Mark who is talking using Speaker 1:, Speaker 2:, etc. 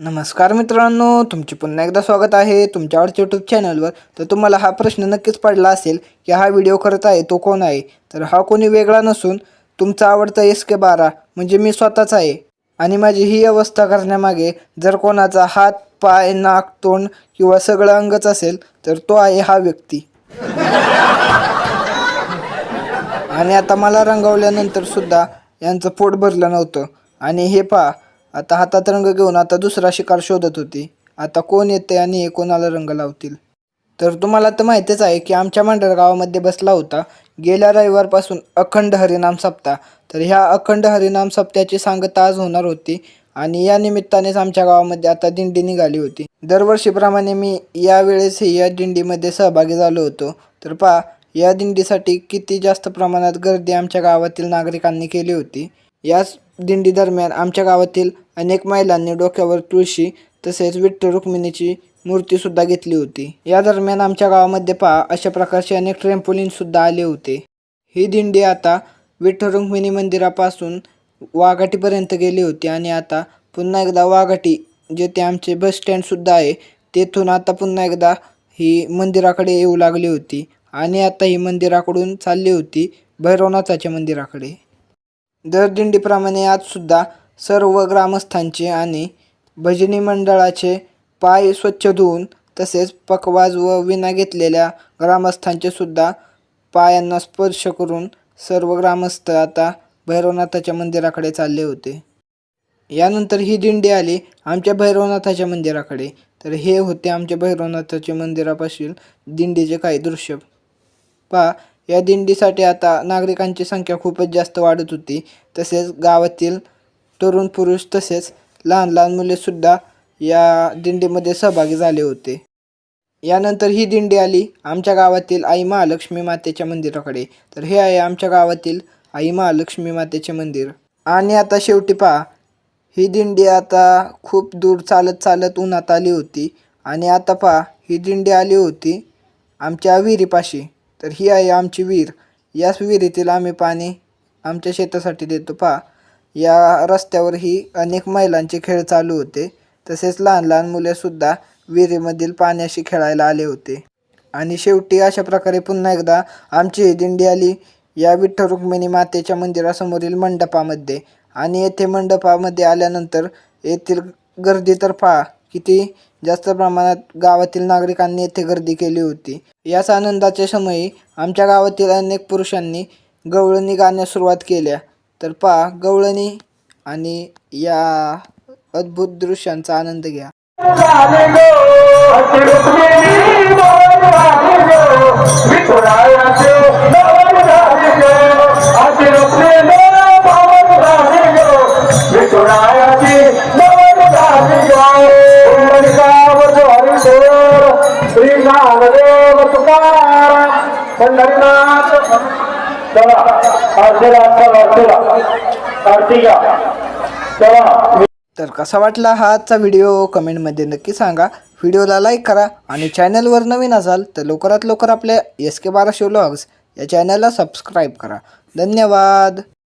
Speaker 1: नमस्कार मित्रांनो तुमचे पुन्हा एकदा स्वागत आहे तुमच्या आवडच्या यूट्यूब चॅनलवर तर तुम्हाला हा प्रश्न नक्कीच पडला असेल की हा व्हिडिओ करत आहे तो कोण आहे? तर हा कोणी वेगळा नसून तुमचा आवडता एस के बारा म्हणजे मी स्वतःच आहे. आणि माझी ही अवस्था करण्यामागे जर कोणाचा हात पाय नाक तोंड किंवा सगळं अंगच असेल तर तो आहे हा व्यक्ती. आणि आता मला रंगवल्यानंतर सुद्धा यांचं पोट भरलं नव्हतं. आणि हे पहा आता हातात रंग घेऊन आता दुसरा शिकार शोधत होती. आता कोण येते आणि हे कोणाला रंग लावतील? तर तुम्हाला तर माहितीच आहे की आमच्या मंडळ गावामध्ये बसला होता. गेल्या रविवारपासून अखंड हरिनाम सप्ताह. तर ह्या अखंड हरिनाम सप्त्याची सांगता आज होणार होती आणि या निमित्तानेच आमच्या गावामध्ये आता दिंडी निघाली होती. दरवर्षीप्रमाणे मी यावेळेसही या दिंडीमध्ये सहभागी झालो होतो. तर पहा या दिंडीसाठी किती जास्त प्रमाणात गर्दी आमच्या गावातील नागरिकांनी केली होती. याच दिंडीदरम्यान आमच्या गावातील अनेक महिलांनी डोक्यावर तुळशी तसेच विठ्ठल रुक्मिणीची मूर्तीसुद्धा घेतली होती. या दरम्यान आमच्या गावामध्ये पहा अशा प्रकारचे अनेक ट्रेम्पोलिनसुद्धा आले होते. ही दिंडी आता विठ्ठल रुक्मिणी मंदिरापासून वाघाटीपर्यंत गेली होती आणि आता पुन्हा एकदा वाघाटी जेथे आमचे बस स्टँडसुद्धा आहे तेथून आता पुन्हा एकदा ही मंदिराकडे येऊ लागली होती आणि आता ही मंदिराकडून चालली होती भैरवनाथाच्या मंदिराकडे. दर दिंडीप्रमाणे आजसुद्धा सर्व ग्रामस्थांचे आणि भजनी मंडळाचे पाय स्वच्छ धुवून तसेच पकवाज व विना घेतलेल्या ग्रामस्थांचे सुद्धा पायांना स्पर्श करून सर्व ग्रामस्थ आता भैरवनाथाच्या मंदिराकडे चालले होते. यानंतर ही दिंडी आली आमच्या भैरवनाथाच्या मंदिराकडे. तर हे होते आमच्या भैरवनाथाच्या मंदिरापासून दिंडीचे काही दृश्य. पा या दिंडीसाठी आता नागरिकांची संख्या खूपच जास्त वाढत होती. तसेच गावातील तरुण पुरुष तसेच लहान लहान मुलेसुद्धा या दिंडीमध्ये सहभागी झाले होते. यानंतर ही दिंडी आली आमच्या गावातील आई महालक्ष्मी मातेच्या मंदिराकडे. तर हे आहे आमच्या गावातील आई महालक्ष्मी मातेचे मंदिर. आणि आता शेवटी पहा ही दिंडी आता खूप दूर चालत चालत उन्हात आली होती. आणि आता पहा ही दिंडी आली होती आमच्या विहिरीपाशी. तर ही आहे आमची विहीर. याच विहिरीतील आम्ही पाणी आमच्या शेतासाठी देतो. पहा या रस्त्यावरही अनेक महिलांचे खेळ चालू होते. तसेच लहान लहान मुलेसुद्धा विहिरीमधील पाण्याशी खेळायला आले होते. आणि शेवटी अशा प्रकारे पुन्हा एकदा आमची ही दिंडी आली. या विठ्ठल रुक्मिणी मातेच्या मंदिरासमोरील मंडपामध्ये आणि येथे मंडपामध्ये आल्यानंतर येथील गर्दी तर पहा किती जास्त प्रमाणात गावातील नागरिकांनी येथे गर्दी केली होती. याच आनंदाच्या समयी आमच्या गावातील अनेक पुरुषांनी गवळणी गाण्यास सुरुवात केल्या. तर पहा गवळणी आणि या अद्भुत दृश्यांचा आनंद घ्या.
Speaker 2: तुकाराम पंढरीनाथ चला आरतीला चला आरती घ्या चला
Speaker 1: तर कसा वाटला हा आजचा व्हिडिओ कमेंटमध्ये नक्की सांगा. व्हिडिओला लाईक करा आणि चॅनलवर नवीन असाल तर लवकरात लवकर आपल्या एस के बारा शो या चॅनलला सबस्क्राईब करा. धन्यवाद.